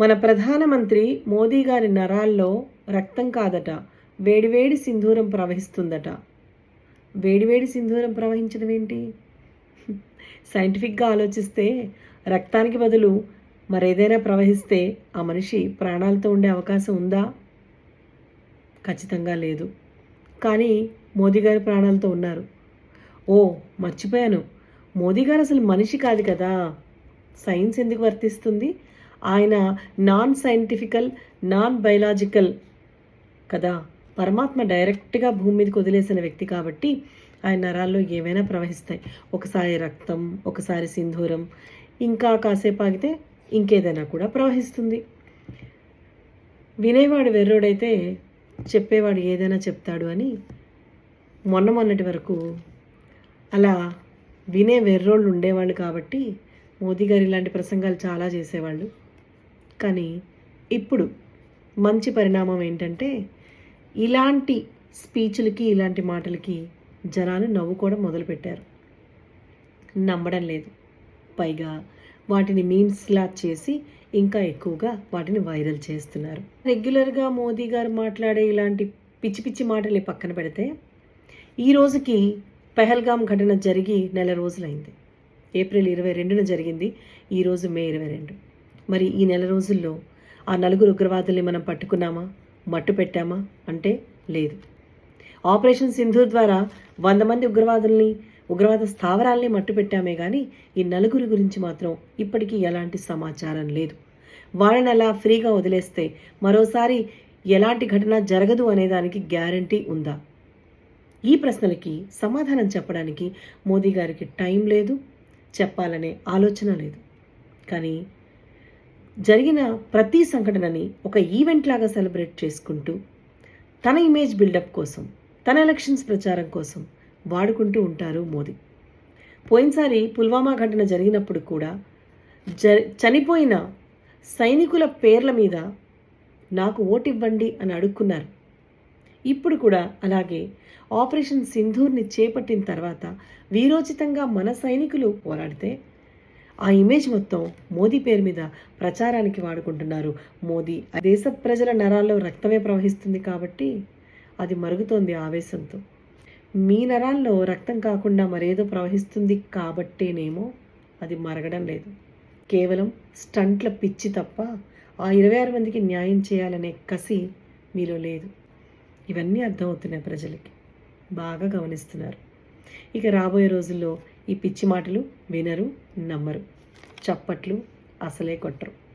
మన ప్రధానమంత్రి మోదీ గారి నరాల్లో రక్తం కాదట. వేడివేడి సింధూరం ప్రవహిస్తుందట. వేడివేడి సింధూరం ప్రవహించడం ఏంటి? సైంటిఫిక్గా ఆలోచిస్తే రక్తానికి బదులు మరేదైనా ప్రవహిస్తే ఆ మనిషి ప్రాణాలతో ఉండే అవకాశం ఉందా? ఖచ్చితంగా లేదు. కానీ మోదీ గారి ప్రాణాలతో ఉన్నారు. ఓ మర్చిపోయాను. మోదీ గారు అసలు మనిషి కాదు కదా. సైన్స్ ఎందుకు వర్తిస్తుంది? ఆయన నాన్ సైంటిఫికల్ నాన్ బయలాజికల్ కదా. పరమాత్మ డైరెక్ట్గా భూమి మీదకి వదిలేసిన వ్యక్తి కాబట్టి ఆయన నరాల్లో ఏమైనా ప్రవహిస్తాయి. ఒకసారి రక్తం ఒకసారి సింధూరం ఇంకా కాసేపు ఆగితే ఇంకేదైనా కూడా ప్రవహిస్తుంది. వినేవాడు వెర్రోడైతే చెప్పేవాడు ఏదైనా చెప్తాడు అని మొన్న మొన్నటి వరకు అలా వినే వెర్రోళ్ళు ఉండేవాళ్ళు కాబట్టి మోదీ గారు ఇలాంటి ప్రసంగాలు చాలా చేసేవాళ్ళు. కానీ ఇప్పుడు మంచి పరిణామం ఏంటంటే ఇలాంటి స్పీచ్లకి ఇలాంటి మాటలకి జనాలు నవ్వుకోవడం మొదలుపెట్టారు. నమ్మడం లేదు. పైగా వాటిని మీమ్స్లా చేసి ఇంకా ఎక్కువగా వాటిని వైరల్ చేస్తున్నారు. రెగ్యులర్గా మోదీ గారు మాట్లాడే ఇలాంటి పిచ్చి పిచ్చి మాటలు పక్కన పెడితే ఈ రోజుకి పెహల్గాం ఘటన జరిగి నెల రోజులైంది. ఏప్రిల్ ఇరవై రెండున జరిగింది. ఈరోజు మే ఇరవై రెండు. మరి ఈ నెల రోజుల్లో ఆ నలుగురు ఉగ్రవాదుల్ని మనం పట్టుకున్నామా? మట్టు పెట్టామా? అంటే లేదు. ఆపరేషన్ సింధు ద్వారా వంద మంది ఉగ్రవాదుల్ని ఉగ్రవాద స్థావరాల్ని మట్టు పెట్టామే కానీ ఈ నలుగురి గురించి మాత్రం ఇప్పటికీ ఎలాంటి సమాచారం లేదు. వాళ్ళని అలా ఫ్రీగా వదిలేస్తే మరోసారి ఎలాంటి ఘటన జరగదు అనేదానికి గ్యారంటీ ఉందా? ఈ ప్రశ్నలకి సమాధానం చెప్పడానికి మోదీ గారికి టైం లేదు చెప్పాలనే ఆలోచన లేదు. కానీ జరిగిన ప్రతి సంఘటనని ఒక ఈవెంట్ లాగా సెలబ్రేట్ చేసుకుంటూ తన ఇమేజ్ బిల్డప్ కోసం తన ఎలక్షన్స్ ప్రచారం కోసం వాడుకుంటూ ఉంటారు మోదీ. పోయినసారి పుల్వామా ఘటన జరిగినప్పుడు కూడా జ చనిపోయిన సైనికుల పేర్ల మీద నాకు ఓటివ్వండి అని అడుక్కున్నారు. ఇప్పుడు కూడా అలాగే ఆపరేషన్ సింధూర్ని చేపట్టిన తర్వాత వీరోచితంగా మన సైనికులు పోరాడితే ఆ ఇమేజ్ మొత్తం మోదీ పేరు మీద ప్రచారానికి వాడుకుంటున్నారు. మోదీ ఆ దేశ ప్రజల నరాల్లో రక్తమే ప్రవహిస్తుంది కాబట్టి అది మరుగుతోంది ఆవేశంతో. మీ నరాల్లో రక్తం కాకుండా మరేదో ప్రవహిస్తుంది కాబట్టేనేమో అది మరగడం లేదు. కేవలం స్టంట్ల పిచ్చి తప్ప ఆ ఇరవై ఆరు మందికి న్యాయం చేయాలనే కసి మీలో లేదు. ఇవన్నీ అర్థమవుతున్నాయి ప్రజలకి. బాగా గమనిస్తున్నారు. ఇక రాబోయే రోజుల్లో ఈ పిచ్చి మాటలు వినరు నమ్మరు చప్పట్లు అసలే కొట్టరు.